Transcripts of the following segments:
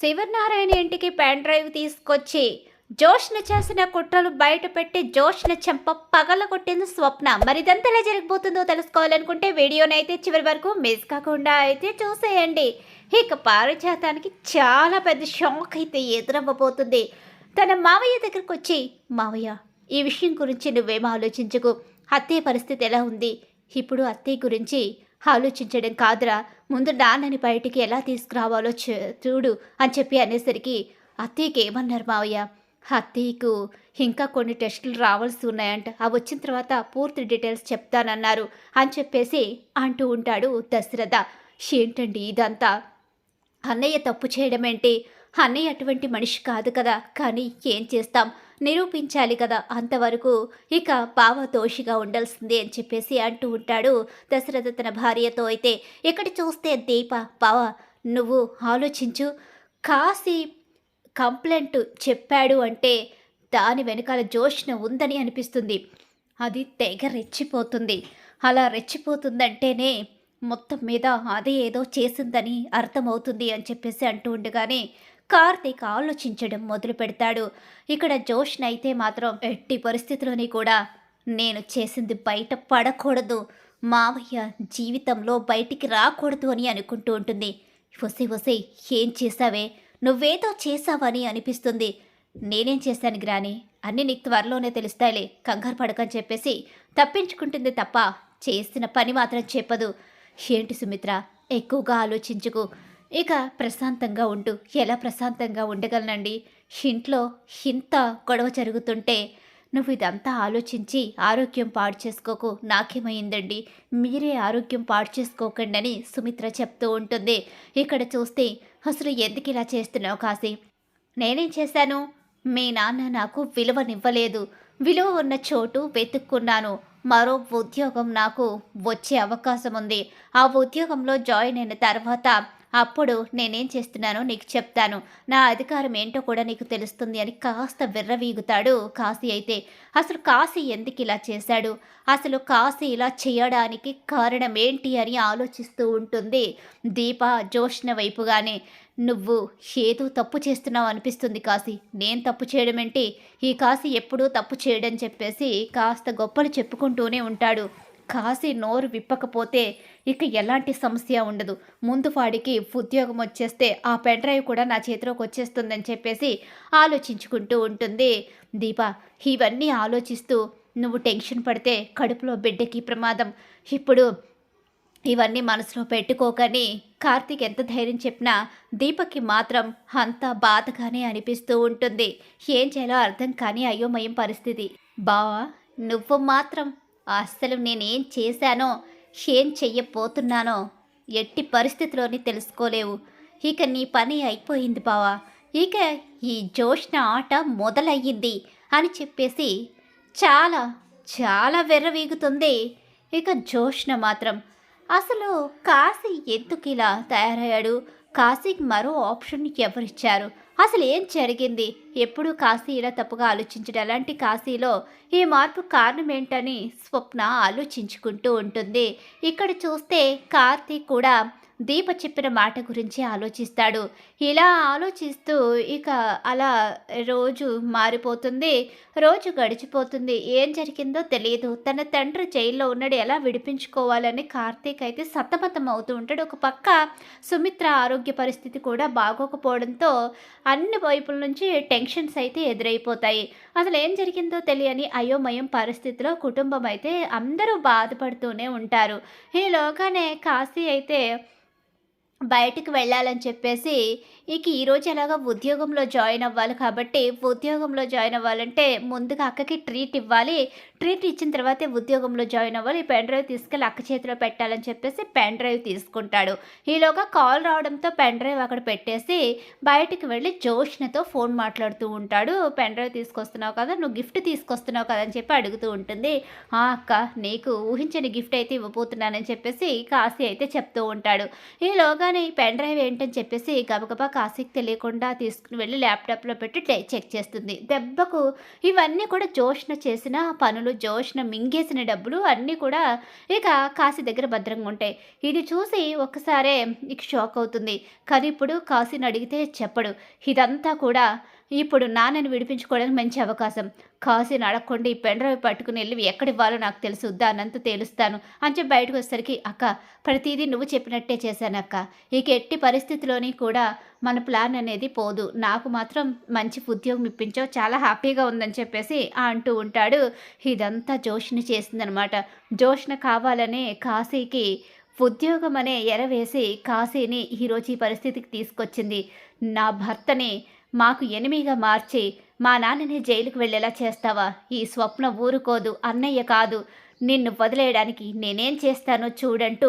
శివనారాయణ ఇంటికి pen drive తీసుకొచ్చి జోష్ను చేసిన కుట్రలు బయట పెట్టి చెంప పగల కొట్టింది స్వప్న. మరిదంత ఎలా జరిగిపోతుందో తెలుసుకోవాలనుకుంటే వీడియోని అయితే చివరి వరకు మిస్ కాకుండా అయితే చూసేయండి. ఇక పారిజాతానికి చాలా పెద్ద షాక్ అయితే ఎదురవ్వబోతుంది. తన మావయ్య దగ్గరకు వచ్చి మావయ్య ఈ విషయం గురించి నువ్వేం ఆలోచించకు. అత్తయ్య పరిస్థితి ఎలా ఉంది? ఇప్పుడు అత్తయ్య గురించి ఆలోచించడం కాదురా. ముందు నాన్నని బయటికి ఎలా తీసుకురావాలో చూ- చూడు అని చెప్పి అనేసరికి అత్తయ్యకి ఏమన్నారు మావయ్య? అత్తయ్యకు ఇంకా కొన్ని టెస్టులు రావాల్సి ఉన్నాయంట. అవి వచ్చిన తర్వాత పూర్తి డీటెయిల్స్ చెప్తానన్నారు అని చెప్పేసి అంటూ ఉంటాడు దశరథ. ఏంటండి ఇదంతా? అన్నయ్య తప్పు చేయడం ఏంటి అన్నయ్య అటువంటి మనిషి కాదు కదా. కానీ ఏం చేస్తాం? నిరూపించాలి కదా అంతవరకు ఇక బావ దోషిగా ఉండాల్సిందే అని చెప్పేసి అంటూ ఉంటాడు దశరథ తన భార్యతో. అయితే ఇక్కడ చూస్తే దీప బావ నువ్వు ఆలోచించు. కాసి కంప్లైంట్ చెప్పాడు అంటే దాని వెనకాల జోష్న ఉందని అనిపిస్తుంది. అది తెగ రెచ్చిపోతుంది. అలా రెచ్చిపోతుందంటేనే మొత్తం మీద అదే ఏదో చేసిందని అర్థమవుతుంది అని చెప్పేసి అంటూ ఉండగానే కార్తీక్ ఆలోచించడం మొదలు పెడతాడు. ఇక్కడ జోష్న అయితే మాత్రం ఎట్టి పరిస్థితిలోని కూడా నేను చేసింది బయట పడకూడదు. మావయ్య జీవితంలో బయటికి రాకూడదు అని అనుకుంటూ ఉంటుంది. వసే వసే ఏం చేసావే నువ్వేదో చేసావని అనిపిస్తుంది. నేనేం చేశాను గ్రాని? అన్నీ నీకు త్వరలోనే తెలుస్తాయిలే. కంగారు పడకని చెప్పేసి తప్పించుకుంటుంది తప్ప చేసిన పని మాత్రం చెప్పదు. ఏంటి సుమిత్ర? ఎక్కువగా ఆలోచించుకు. ఇక ప్రశాంతంగా ఉండు. ఎలా ప్రశాంతంగా ఉండగలనండి? ఇంట్లో ఇంత గొడవ జరుగుతుంటే నువ్వు ఇదంతా ఆలోచించి ఆరోగ్యం పాడు చేసుకోకు. నాకేమైందండి? మీరే ఆరోగ్యం పాడు చేసుకోకండి అని సుమిత్ర చెప్తూ ఉంటుంది. ఇక్కడ చూస్తే అసలు ఎందుకు ఇలా చేస్తున్నావు కాశీ? నేనేం చేశాను? మీ నాన్న నాకు విలువనివ్వలేదు. విలువ ఉన్న చోటు వెతుక్కున్నాను. మరో ఉద్యోగం నాకు వచ్చే అవకాశం ఉంది. ఆ ఉద్యోగంలో జాయిన్ అయిన తర్వాత అప్పుడు నేనేం చేస్తున్నానో నీకు చెప్తాను. నా అధికారం ఏంటో కూడా నీకు తెలుస్తుంది అని కాస్త విర్రవీగుతాడు కాశీ అయితే. అసలు కాశీ ఎందుకు ఇలా చేశాడు? అసలు కాశీ ఇలా చేయడానికి కారణం ఏంటి అని ఆలోచిస్తూ ఉంటుంది దీప జోష్న వైపుగానే. నువ్వు ఏదో తప్పు చేస్తున్నావు అనిపిస్తుంది కాశీ. నేను తప్పు చేయడం ఏంటి? ఈ కాశీ ఎప్పుడూ తప్పు చేయడం చెప్పేసి కాస్త గొప్పలు చెప్పుకుంటూనే ఉంటాడు. కాశీ నోరు విప్పకపోతే ఇక ఎలాంటి సమస్య ఉండదు. ముందు వాడికి ఉద్యోగం వచ్చేస్తే ఆ పెన్ డ్రైవ్ కూడా నా చేతిలోకి వచ్చేస్తుందని చెప్పేసి ఆలోచించుకుంటూ ఉంటుంది. దీప ఇవన్నీ ఆలోచిస్తూ నువ్వు టెన్షన్ పడితే కడుపులో బిడ్డకి ప్రమాదం. ఇప్పుడు ఇవన్నీ మనసులో పెట్టుకోకని కార్తీక్ ఎంత ధైర్యం చెప్పినా దీపక్కి మాత్రం అంత బాధగానే అనిపిస్తూ ఉంటుంది. ఏం చేయాలో అర్థం కాని అయోమయం పరిస్థితి. బావా నువ్వు మాత్రం అస్సలు నేనేం చేశానో ఏం చెయ్యపోతున్నానో ఎట్టి పరిస్థితిలోని తెలుసుకోలేవు. ఇక నీ పని అయిపోయింది బావా. ఇక ఈ జోష్ణ ఆట మొదలయ్యింది అని చెప్పేసి చాలా చాలా వెర్రవీగుతుంది ఇక జోష్ణ మాత్రం. అసలు కాశీ ఎందుకు ఇలా తయారయ్యాడు? కాశీకి మరో ఆప్షన్ ఎవరిచ్చారు? అసలు ఏం జరిగింది? ఎప్పుడు కాశీ ఇలా తప్పుగా ఆలోచించడం అలాంటి కాశీలో ఈ మార్పు కారణం ఏంటని స్వప్న ఆలోచించుకుంటూ ఉంటుంది. ఇక్కడ చూస్తే కార్తీక్ కూడా దీప చెప్పిన మాట గురించి ఆలోచిస్తాడు. ఇలా ఆలోచిస్తూ ఇక అలా రోజు మారిపోతుంది. రోజు గడిచిపోతుంది. ఏం జరిగిందో తెలియదు తన తండ్రి జైల్లో ఉన్నాడు. ఎలా విడిపించుకోవాలని కార్తీక్ అయితే సతమతం అవుతూ ఉంటాడు. ఒక పక్క సుమిత్ర ఆరోగ్య పరిస్థితి కూడా బాగోకపోవడంతో అన్ని వైపుల నుంచి టెన్షన్స్ అయితే ఎదురైపోతాయి. అసలు ఏం జరిగిందో తెలియని అయోమయం పరిస్థితిలో కుటుంబం అయితే అందరూ బాధపడుతూనే ఉంటారు. ఈలోగానే కాశీ అయితే బయటికి వెళ్ళాలని చెప్పేసి ఇక ఈరోజు ఎలాగో ఉద్యోగంలో జాయిన్ అవ్వాలి కాబట్టి ఉద్యోగంలో జాయిన్ అవ్వాలంటే ముందుగా అక్కకి ట్రీట్ ఇవ్వాలి. ట్రీట్ ఇచ్చిన తర్వాతే ఉద్యోగంలో జాయిన్ అవ్వాలి ఈ పెన్ డ్రైవ్ తీసుకెళ్ళి అక్క చేతిలో పెట్టాలని చెప్పేసి పెన్ డ్రైవ్ తీసుకుంటాడు. ఈలోగా కాల్ రావడంతో పెన్ డ్రైవ్ అక్కడ పెట్టేసి బయటికి వెళ్ళి జోష్నతో ఫోన్ మాట్లాడుతూ ఉంటాడు. పెన్ డ్రైవ్ తీసుకొస్తున్నావు కదా నువ్వు గిఫ్ట్ తీసుకొస్తున్నావు కదా అని చెప్పి అడుగుతూ ఉంటుంది. "ఆ అక్క నీకు ఊహించని గిఫ్ట్ అయితే ఇవ్వబోతున్నానని చెప్పేసి కాశీ అయితే చెప్తూ ఉంటాడు. ఈలోగానే ఈ పెన్ డ్రైవ్ ఏంటని చెప్పేసి గబగబా కాశీకి తెలియకుండా తీసుకుని వెళ్ళి ల్యాప్టాప్లో పెట్టి చెక్ చేస్తుంది. దెబ్బకు ఇవన్నీ కూడా జోష్న చేసిన పనులు జోష్న మింగేసిన డబ్బులు అన్నీ కూడా ఇక కాశీ దగ్గర భద్రంగా ఉంటాయి. ఇది చూసి ఒక్కసారే ఇక షాక్ అవుతుంది. కానీ ఇప్పుడు కాశీని అడిగితే చెప్పడు. ఇదంతా కూడా ఇప్పుడు నాన్నని విడిపించుకోవడానికి మంచి అవకాశం. కాశీని అడగకుండా ఈ పెండ్రవి పట్టుకుని వెళ్ళి ఎక్కడివ్వాలో నాకు తెలుసు దానంత తేలుస్తాను అని చెప్పి బయటకు వచ్చేసరికి అక్క ప్రతిదీ నువ్వు చెప్పినట్టే చేశాను అక్క. ఇక ఎట్టి పరిస్థితిలోని కూడా మన ప్లాన్ అనేది పోదు. నాకు మాత్రం మంచి ఉద్యోగం ఇప్పించావు చాలా హ్యాపీగా ఉందని చెప్పేసి అంటూ ఉంటాడు. ఇదంతా జోష్ని చేసిందనమాట. జోష్న కావాలనే కాశీకి ఉద్యోగం అనే ఎరవేసి కాశీని ఈరోజు ఈ పరిస్థితికి తీసుకొచ్చింది. నా భర్తని మాకు ఎనిమిగా మార్చి మా నాన్నని జైలుకు వెళ్ళేలా చేస్తావా? ఈ స్వప్న ఊరుకోదు అన్నయ్య కాదు. నిన్ను వదిలేయడానికి నేనేం చేస్తానో చూడంటూ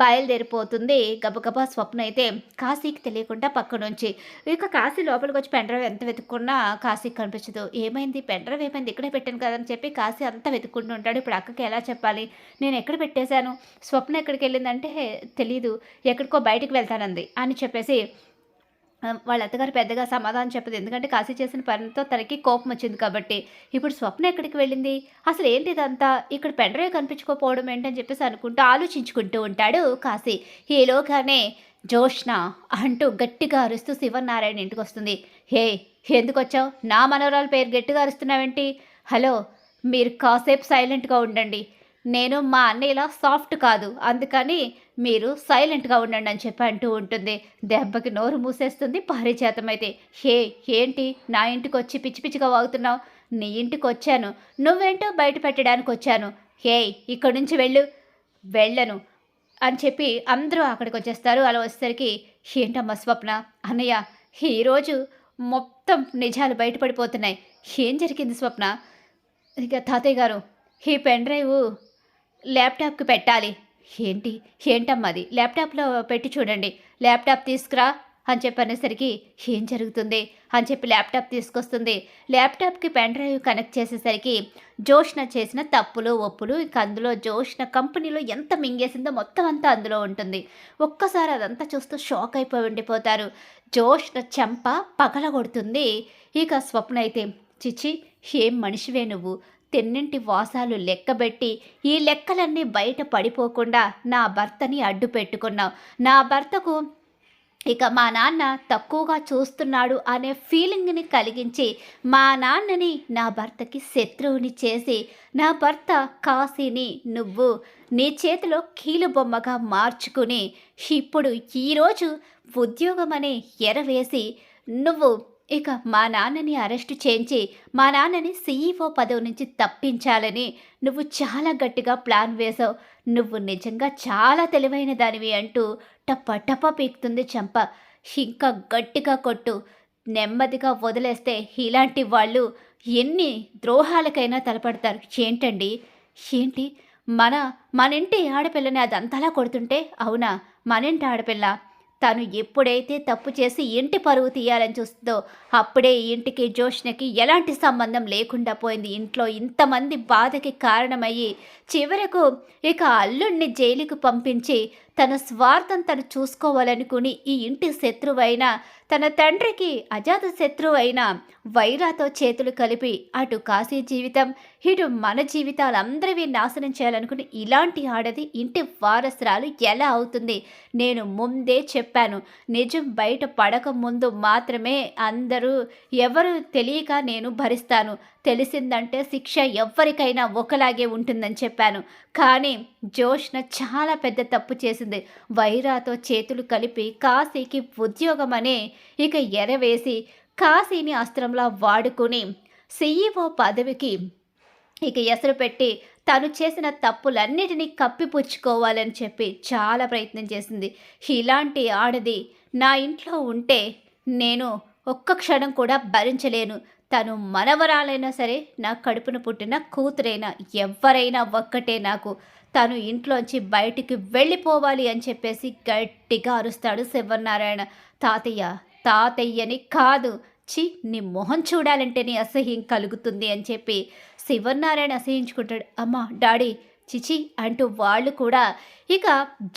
బయలుదేరిపోతుంది గబగబా స్వప్న అయితే కాశీకి తెలియకుండా పక్క నుంచి ఇక కాశీ లోపలికి వచ్చి పెండ్రవ్ ఎంత వెతుక్కున్నా కాశీకి కనిపించదు. ఏమైంది? పెండ్రవ్ ఏమైంది? ఇక్కడే పెట్టాను కదని చెప్పి కాశీ అంతా వెతుక్కుంటూ ఉంటాడు. ఇప్పుడు అక్కకి ఎలా చెప్పాలి? నేను ఎక్కడ పెట్టేశాను? స్వప్న ఎక్కడికి వెళ్ళిందంటే తెలీదు. ఎక్కడికో బయటికి వెళ్తానంది అని చెప్పేసి వాళ్ళ అత్తగారు పెద్దగా సమాధానం చెప్పదు. ఎందుకంటే కాశీ చేసిన పనితో తనకి కోపం వచ్చింది కాబట్టి. ఇప్పుడు స్వప్న ఎక్కడికి వెళ్ళింది? అసలు ఏంటి ఇదంతా? ఇక్కడ పెండ్రైవ్ కనిపించుకోకపోవడం ఏంటని చెప్పేసి అనుకుంటూ ఆలోచించుకుంటూ ఉంటాడు కాశీ. ఈలోగానే జోష్ణ అంటూ గట్టిగా అరుస్తూ శివనారాయణ ఇంటికి వస్తుంది. హే ఎందుకు వచ్చావు? నా మనవరాల పేరు గట్టిగా అరుస్తున్నావేంటి? హలో మీరు కాసేపు సైలెంట్గా ఉండండి. నేను మా అన్నయ్యలా సాఫ్ట్ కాదు. అందుకని మీరు సైలెంట్గా ఉండండి అని చెప్పి అంటూ ఉంటుంది. దెబ్బకి నోరు మూసేస్తుంది పారిచేతం అయితే హే ఏంటి? నా ఇంటికి వచ్చి పిచ్చి పిచ్చిగా వాగుతున్నావు? నీ ఇంటికి వచ్చాను నువ్వేంటో బయట పెట్టడానికి వచ్చాను హే ఇక్కడి నుంచి వెళ్ళు. వెళ్ళను అని చెప్పి అందరూ అక్కడికి వచ్చేస్తారు అలా వచ్చేసరికి ఏంటమ్మా స్వప్న? అన్నయ్య ఈరోజు మొత్తం నిజాలు బయటపడిపోతున్నాయి. ఏం జరిగింది స్వప్న? ఇక తాతయ్య గారు ఈ పెన్ డ్రైవ్ ల్యాప్టాప్కి పెట్టాలి. ఏంటి? ఏంటమ్మా అది? ల్యాప్టాప్లో పెట్టి చూడండి. ల్యాప్టాప్ తీసుకురా అని చెప్పనేసరికి ఏం జరుగుతుంది? అని చెప్పి ల్యాప్టాప్ తీసుకొస్తుంది. ల్యాప్టాప్కి పెన్ డ్రైవ్ కనెక్ట్ చేసేసరికి జోష్న చేసిన తప్పులు ఒప్పులు ఇక అందులో జోష్న కంపెనీలో ఎంత మింగేసిందో మొత్తం అంతా అందులో ఉంటుంది. ఒక్కసారి అదంతా చూస్తూ షాక్ అయిపోయి ఉండిపోతారు. జోష్న చెంప పగలగొడుతుంది. ఇక స్వప్న అయితే చిచి ఏం మనిషివే నువ్వు? తెన్నింటి వాసాలు లెక్కబెట్టి ఈ లెక్కలన్నీ బయట పడిపోకుండా నా భర్తని అడ్డు పెట్టుకున్నావు నా భర్తకు ఇక మా నాన్న తక్కువగా చూస్తున్నాడు అనే ఫీలింగ్ని కలిగించి మా నాన్నని నా భర్తకి శత్రువుని చేసి నా భర్త కాశీని నువ్వు నీ చేతిలో కీలుబొమ్మగా మార్చుకుని ఇప్పుడు ఈరోజు ఉద్యోగం అనే ఎరవేసి నువ్వు ఇక మా నాన్నని అరెస్టు చేయించి మా నాన్నని సీఈఓ పదవి నుంచి తప్పించాలని నువ్వు చాలా గట్టిగా ప్లాన్ వేశావు. నువ్వు నిజంగా చాలా తెలివైన దానివి అంటూ టప్ప టప్ప పీక్తుంది చంప. ఇంకా గట్టిగా కొట్టు. నెమ్మదిగా వదిలేస్తే ఇలాంటి వాళ్ళు ఎన్ని ద్రోహాలకైనా తలపడతారు. ఏంటండి? ఏంటి? మన మన ఇంటి ఆడపిల్లని అదంతలా కొడుతుంటే అవునా? మన ఇంటి ఆడపిల్ల తను ఎప్పుడైతే తప్పు చేసి ఇంటి పరువు తీయాలని చూస్తుందో అప్పుడే ఈ ఇంటికి జోష్నకి ఎలాంటి సంబంధం లేకుండా పోయింది. ఇంట్లో ఇంతమంది బాధకి కారణమయ్యి చివరకు ఇక అల్లుణ్ణి జైలుకు పంపించి తన స్వార్థం తను చూసుకోవాలనుకుని ఈ ఇంటి శత్రువైన తన తండ్రికి అజాత శత్రువైన వైరాతో చేతులు కలిపి అటు కాశీ జీవితం ఇటు మన జీవితాలందరివి నాశనం చేయాలనుకుని ఇలాంటి ఆడది ఇంటి వారసురాలు ఎలా అవుతుంది? నేను ముందే చెప్పాను. నిజం బయట పడక ముందు మాత్రమే అందరూ ఎవరు తెలియక నేను భరిస్తాను. తెలిసిందంటే శిక్ష ఎవ్వరికైనా ఒకలాగే ఉంటుందని చెప్పాను. కానీ జోష్న చాలా పెద్ద తప్పు చేసింది వైరాతో చేతులు కలిపి కాశీకి ఉద్యోగమనే ఇక ఎరవేసి కాశీని అస్త్రంలా వాడుకుని సీఈఓ పదవికి ఇక ఎసరు పెట్టి తను చేసిన తప్పులన్నిటినీ కప్పిపుచ్చుకోవాలని చెప్పి చాలా ప్రయత్నం చేసింది. ఇలాంటి ఆడది నా ఇంట్లో ఉంటే నేను ఒక్క క్షణం కూడా భరించలేను. తను మనవరాలైనా సరే నా కడుపున పుట్టిన కూతురైనా ఎవరైనా ఒక్కటే నాకు. తను ఇంట్లోంచి బయటికి వెళ్ళిపోవాలి అని చెప్పేసి గట్టిగా అరుస్తాడు శివనారాయణ. తాతయ్య తాతయ్యని కాదు. చి నీ మొహం చూడాలంటేనే అసహ్యం కలుగుతుంది అని చెప్పి శివనారాయణ అసహించుకుంటాడు. అమ్మా డాడీ చిచి అంటూ వాళ్ళు కూడా ఇక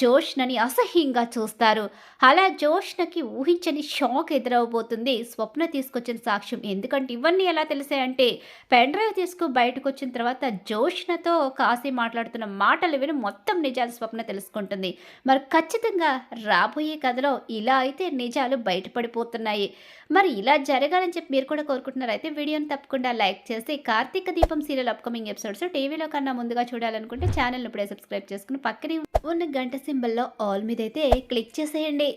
జోష్నని అసహ్యంగా చూస్తారు. అలా జోష్నకి ఊహించని షాక్ ఎదురవబోతుంది. స్వప్న తీసుకొచ్చిన సాక్ష్యం ఎందుకంటే ఇవన్నీ ఎలా తెలిసాయంటే పెన్ డ్రైవ్ తీసుకు బయటకు వచ్చిన తర్వాత జోష్నతో కాసి మాట్లాడుతున్న మాటలు విని మొత్తం నిజాలు స్వప్న తెలుసుకుంటుంది. మరి ఖచ్చితంగా రాబోయే కథలో ఇలా అయితే నిజాలు బయటపడిపోతున్నాయి. మరి ఇలా జరగాలని చెప్పి మీరు కూడా కోరుకుంటున్నారు అయితే వీడియోని తప్పకుండా లైక్ చేసి కార్తీక దీపం సీరియల్ అప్కమింగ్ ఎపిసోడ్స్ టీవీలో కన్నా ముందుగా చూడాలనుకుంటే ఛానల్ ఇప్పుడే సబ్స్క్రైబ్ చేసుకుని పక్కనే ఉన్న గంట సింబల్లో ఆల్ మీద అయితే క్లిక్ చేసేయండి.